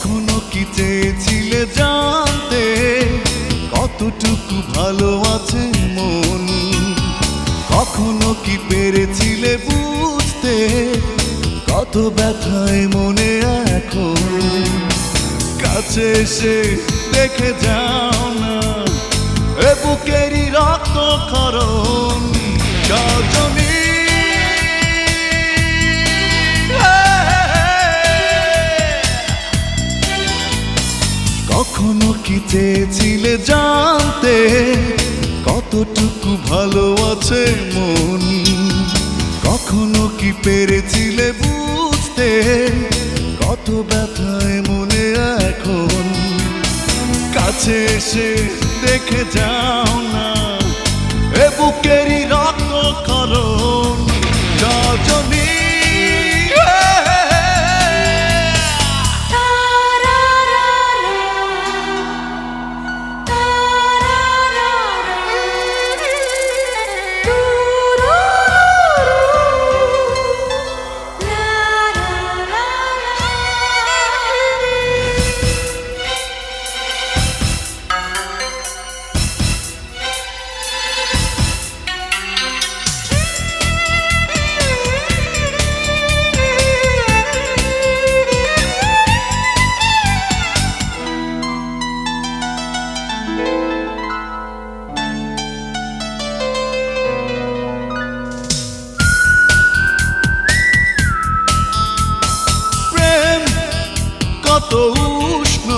কি চেয়েছিলে জানতে? কতটুকু ভালো আছে মন? কখনো কি পেরেছিলে বুঝতে? কত ব্যথায় মনে এখন? কাছে এসে দেখে যাও। কি চেয়েছিলে জানতে কতটুকু ভালো আছে মন? কখনো কি পেরেছিলে বুঝতে কত ব্যথায় মনে এখন? কাছে এসে দেখে যাও না, এ বুকেরই কত উষ্ণ,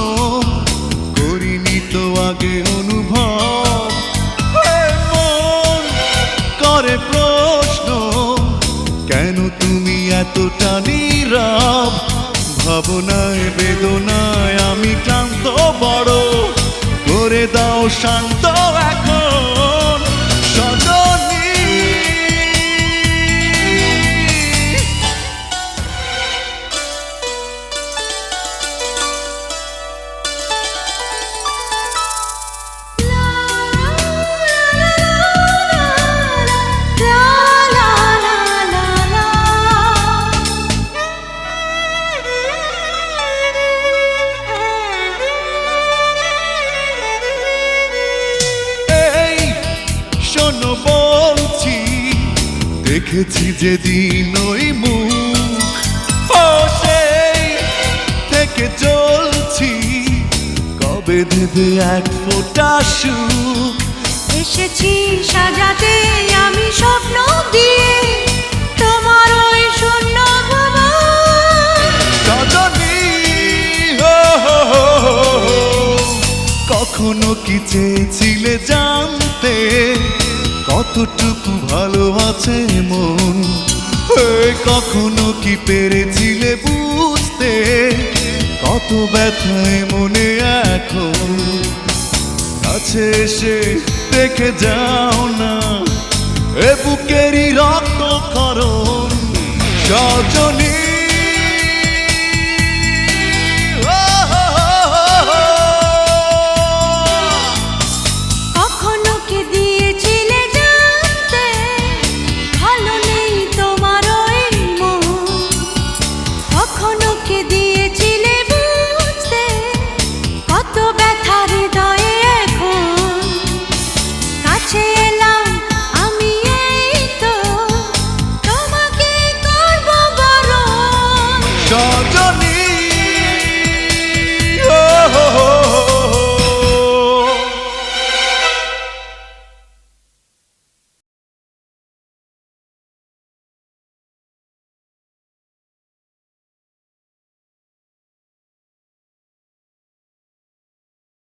করিনি তো আগে অনুভব। করে প্রশ্ন, কেন তুমি এতটা নীরব? ভাবনায়, বেদনায় আমি ক্লান্ত, বড় করে দাও, শান্ত এখন। দেখেছি যেদিন ওই মুখ ও সেই থেকে চলছি কবে দেবে এক ফোঁটা সুখ এসেছি সাজাতে আমি স্বপ্ন দিয়ে তোমার ওই শূন্য। কখনো কি চেয়েছিলে জানতে কতটুকু ভালো আছে মন? কখনো কি পেরেছিলে বুঝতে? কত ব্যথায় মনে এখন? কাছে এসে দেখে যাও না। এ বুকেরই রক্ত খরণ সজনী don't